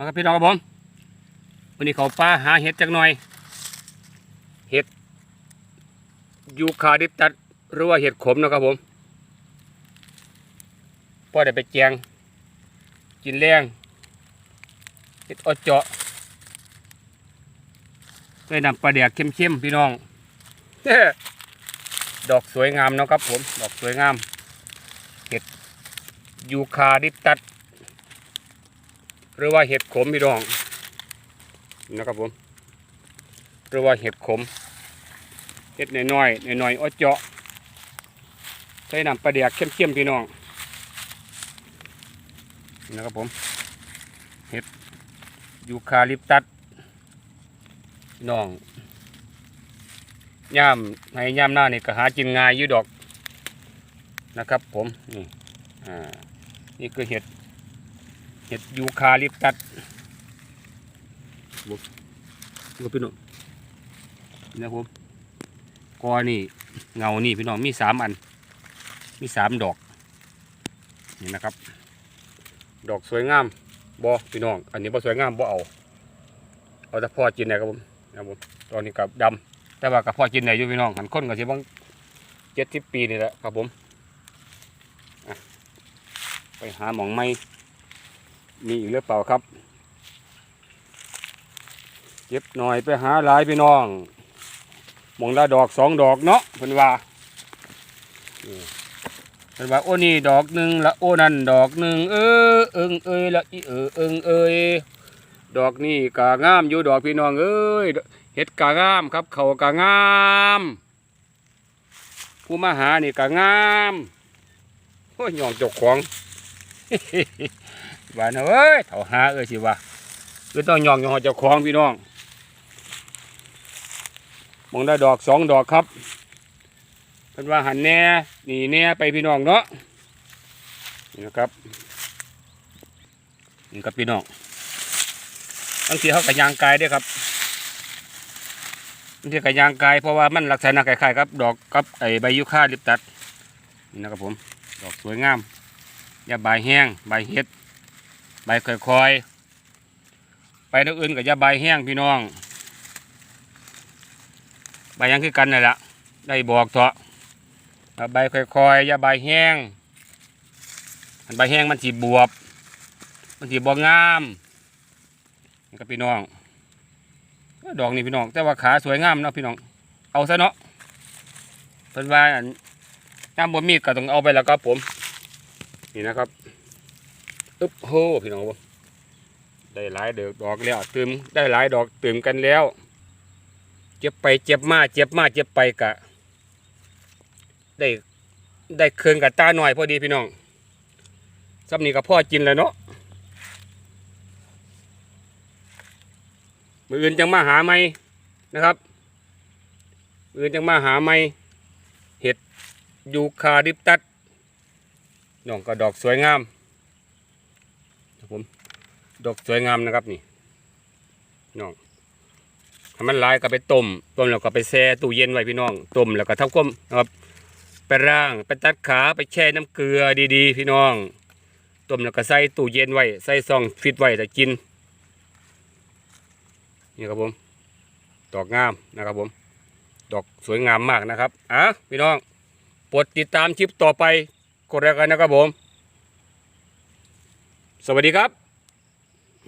มาครับพี่น้องครับผมวันนี้เขาป้าหาเห็ดจักหน่อย เห็ดยูคาลิปตัสหรือว่าเห็ดขมนะครับผมพ่อได้ไปแจงกินแรงเห็ดอดเจาะด้นำปลาแดกเข้มๆพี่น้องดอกสวยงามนะครับผม ดอกสวยงาม เห็ดยูคาลิปตัส หรือว่าเห็ดขมพี่น้องนะครับผมหรือว่าเห็ดขมเห็ดน้อยๆน้อยๆอ้อเจาะใส่น้ำปลาเดียกเข้มๆพี่น้องนะครับผมเห็ดยูคาลิปตัสพี่น้องย่ามในย่ามหน้านี่ก็หากินง่ายอยู่ดอกนะครับผมนี่อ่านี่คือเห็ด เห็ดยูคาลิปตัสบุบบุพี่น้องนี่นะครับผมกอนี่เงานี่พี่น้องมีสามอัน มีสามดอก นี่นะครับ ดอกสวยงามบอพี่น้อง อันนี้บอสวยงามบอเอา เอาแต่พอกินได้ครับผมนะครับผมตอนนี้กับดำแต่ว่ากับพอกินได้อยู่พี่น้องหันค้นก็สิบังเจ็ดสิบปีนี่แหละครับผมไปหาหมองไม้ มีอีกหรือเปล่าครับเก็บหน่อยไปหาหลายพี่น้องมองละดอกสองดอกเนาะเพิ่นว่าเพิ่นว่าโอ้นี่ดอกหนึ่งละโอ้นั่นดอกหนึ่งเออเอิงเอ้ยละอีเออเอิงเอ้ยดอกนี่กางามอยู่ดอกพี่น้องเอ้ยเห็ดกางามครับ เขากางาม ผู้มาหานี่กางามโอ้ยยองจกของ ว่านะเอ้ยเถาหาเอ้ยสิว่าคือต้องยองยองเจ้าของพี่น้องมองได้ดอกสองดอกครับเพิ่นว่าหันแหน่นี่แหน่ไปพี่น้องเนาะนี่นะครับนี่ครับพี่น้องบางทีเขากระยางกายด้วยครับบางทีกระยางกายเพราะว่ามันลักษณะคล้ายๆครับ ดอกกับไอใบยูคาลิปตัสนี่นะครับผม ดอกสวยงามอย่าใบแห้งใบเห็ด ใบค่อยๆ ไปทางอื่นกับยาใบแห้งพี่น้อง ใบยังคือกันนั่แหละได้บอกเถอะใบค่อยๆอยาใบแห้งอันใบแห้งมันสีบวบ มันสีบวงามนี่ก็พี่น้อง ดอกนี่พี่น้อง แต่ว่าขาสวยงามเนาะพี่น้อง เอาซะเนาะเป็นว่าอันน้ำบะมีดก็ต้องเอาไปแล้วครับผม นี่นะครับ อึ๊บโหพี่น้องบ่ได้หลายเดอกดอกแล้วตึมได้หลายดอกตึมกันแล้ว เจ็บไปเจ็บมาเจ็บมาเจ็บไปกะ ได้ได้เคืองกับตาหน่อยพอดีพี่น้องซับนี้กับพ่อกินแล้วเนาะมืออื่นจังมาหาไหมนะครับมืออื่นจังมาหาไหมเห็ดยูคาลิปตัสน้องก็ดอกสวยงาม ครับผม ดอกสวยงามนะครับนี่น้องให้มันลายก็ไปต้ม ต้มแล้วก็ไปแช่ตู้เย็นไว้พี่น้อง ต้มแล้วก็ทำก้มนะครับ ไปร่าง ไปตัดขา ไปแช่น้ำเกลือดีๆ พี่น้อง ต้มแล้วก็ใส่ตู้เย็นไว้ ใส่ซองฟิตไว้แต่กิน นี่ครับผม ดอกงามนะครับผม ดอกสวยงามมากนะครับ อะพี่น้องโปรดติดตามคลิปต่อไปกดแล้วกันนะครับผม สวัสดีครับ